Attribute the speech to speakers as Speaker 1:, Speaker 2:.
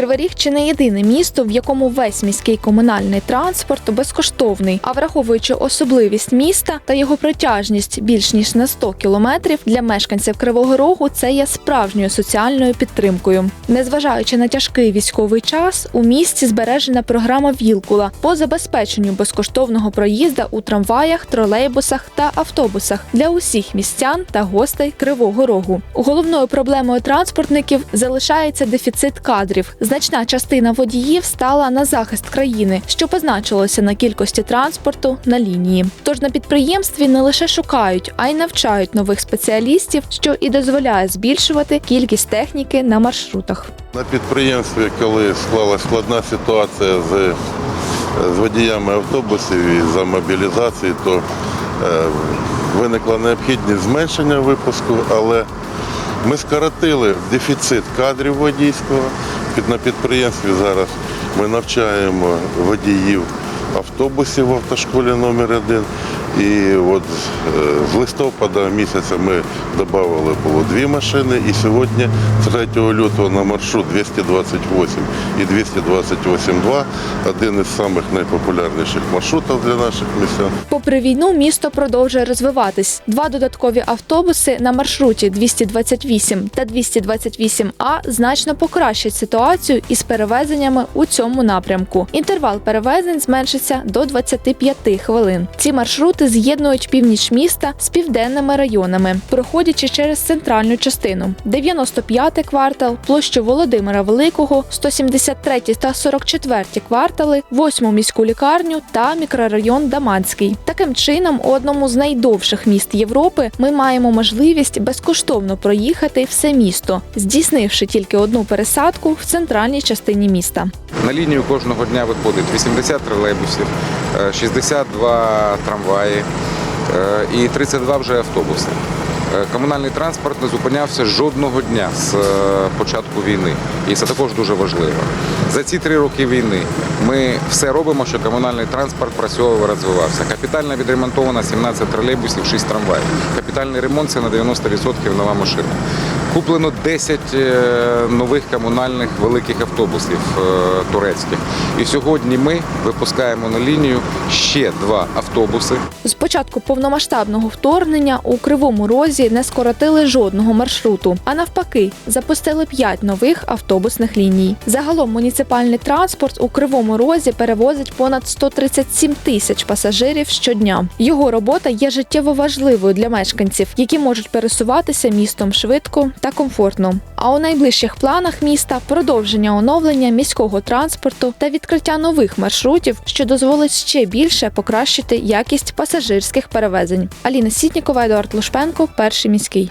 Speaker 1: Кривий чи не єдине місто, в якому весь міський комунальний транспорт безкоштовний. А враховуючи особливість міста та його протяжність більш ніж на 100 кілометрів, для мешканців Кривого Рогу це є справжньою соціальною підтримкою. Незважаючи на тяжкий військовий час, у місті збережена програма Вілкула по забезпеченню безкоштовного проїзда у трамваях, тролейбусах та автобусах для усіх містян та гостей Кривого Рогу. Головною проблемою транспортників залишається дефіцит кадрів. Значна частина водіїв стала на захист країни, що позначилося на кількості транспорту на лінії. Тож на підприємстві не лише шукають, а й навчають нових спеціалістів, що і дозволяє збільшувати кількість техніки на маршрутах.
Speaker 2: На підприємстві, коли склалася складна ситуація з, з водіями автобусів і за мобілізації, то е, виникла необхідність зменшення випуску, але ми скоротили дефіцит кадрів водійського. На підприємстві зараз. Ми навчаємо водіїв автобусів в автошколі номер 1 І от е, з листопада місяця ми додали було дві машини, і сьогодні, 3 лютого, на маршрут 228 і 228-2, один із самих найпопулярніших маршрутів для наших містян.
Speaker 1: Попри війну, місто продовжує розвиватись. Два додаткові автобуси на маршруті 228 та 228А значно покращать ситуацію із перевезеннями у цьому напрямку. Інтервал перевезень зменшиться до 25 хвилин. Ці маршрути з'єднують північ міста з південними районами, проходячи через центральну частину: 95 квартал, площу Володимира Великого, 173 та 44 квартали, 8 міську лікарню та мікрорайон Даманський. Таким чином, у одному з найдовших міст Європи ми маємо можливість безкоштовно проїхати все місто, здійснивши тільки одну пересадку в центральній частині міста.
Speaker 3: На лінію кожного дня виходить 80 тролейбусів, е, 62 трамваї е, і 32 вже автобуси. Е, Комунальний транспорт не зупинявся жодного дня з е, початку війни, і це також дуже важливо. За ці три роки війни ми все робимо, щоб комунальний транспорт працював і розвивався. Капітально відремонтовано 17 тролейбусів, 6 трамваїв. Капітальний ремонт це на 90% нова машина. Куплено 10 е, нових комунальних великих автобусів е, турецьких. І сьогодні ми випускаємо на лінію ще два автобуси.
Speaker 1: З початку повномасштабного вторгнення у Кривому Розі не скоротили жодного маршруту, а навпаки, запустили п'ять нових автобусних ліній. Загалом муніципальний транспорт у Кривому Розі перевозить понад 137 тисяч пасажирів щодня. Його робота є життєво важливою для мешканців, які можуть пересуватися містом швидко та комфортно. А у найближчих планах міста продовження оновлення міського транспорту та відкриття нових маршрутів, що дозволить ще більше покращити якість пасажирських перевезень. Аліна Сітнікова, Едуард Лушпенко, перший міський.